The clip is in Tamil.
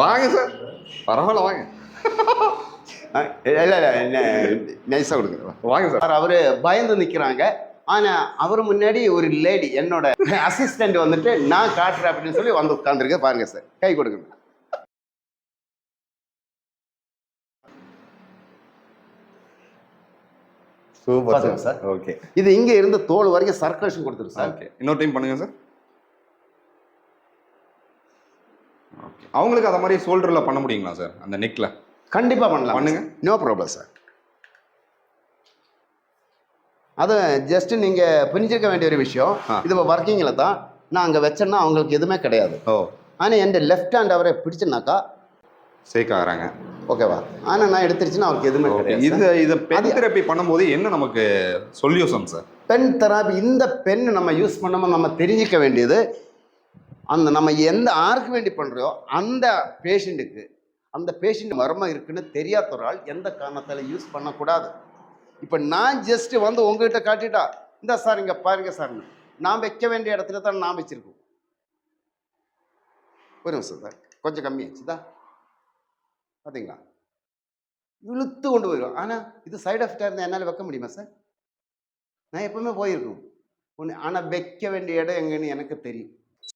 வாங்க சார் பரவாயில்ல வாங்க. இல்லை இல்லை நைஸாக கொடுக்குறேன் வாங்க சார் அவர் பயந்து நிற்கிறாங்க ஆனால் அவர் முன்னாடி ஒரு லேடி என்னோட அசிஸ்டண்ட் வந்துட்டு நான் காட்டுறேன் அப்படின்னு சொல்லி வந்து உட்காந்துருக்க பாருங்க சார் கை கொடுங்க. Super sir. ஓகே இது இங்கே இருந்து தோல் வரைக்கும் சர்க்குலேஷன் கொடுத்துரு சார் ஓகே இன்னொரு டைம் பண்ணுங்க சார் ஓகே அவங்களுக்கு அதை மாதிரி ஷோல்டரில் பண்ண முடியுங்களா சார் அந்த நெக்கில் கண்டிப்பாக பண்ணலாம். பண்ணுங்க. நோ ப்ராப்ளம் சார் அது ஜஸ்ட் நீங்கள் புரிஞ்சிருக்க வேண்டிய ஒரு விஷயம். இது ஒர்க்கிங்கில் தான். நான் அங்கே வச்சேன்னா அவங்களுக்கு எதுவுமே கிடையாது. ஓ. ஆனால் என் லெஃப்ட் ஹேண்ட் அவரை பிடிச்சனாக்கா சேக் ஆகுறாங்க. ஓகேவா ஆனால் நான் எடுத்துருச்சுன்னா அவருக்கு எதுவுமே கிடையாது இது. இதை பென் தெரப்பி பண்ணும்போது என்ன நமக்கு சொல்யூஷன் சார் பென் தெராப்பி இந்த பென் நம்ம யூஸ் பண்ணாமல் நம்ம தெரிஞ்சிக்க வேண்டியது அந்த நம்ம எந்த ஆருக்கு வேண்டி பண்ணுறோம் அந்த பேஷண்ட்டுக்கு அந்த பேஷண்ட் மர்மம் இருக்குன்னு தெரியாத ஒரு ஆள் எந்த காரணத்தால் யூஸ் பண்ணக்கூடாது. இப்போ நான் ஜஸ்ட்டு வந்து உங்ககிட்ட காட்டிட்டா இந்த சார் இங்கே பாருங்க சார் நான் வைக்க வேண்டிய இடத்துல தான் நான் வச்சிருக்கோம். ஒரு நிமிஷம் சார்? கொஞ்சம் கம்மியாச்சுதா பார்த்தீங்களா இழுத்து கொண்டு போயிடும். ஆனால் இது சைடு எஃபெக்டாக இருந்தால் என்னால் வைக்க முடியுமா சார்? நான் எப்பவுமே போயிருக்கோம். ஒன்று ஆனால் வைக்க வேண்டிய இடம் எங்கேன்னு எனக்கு தெரியும்.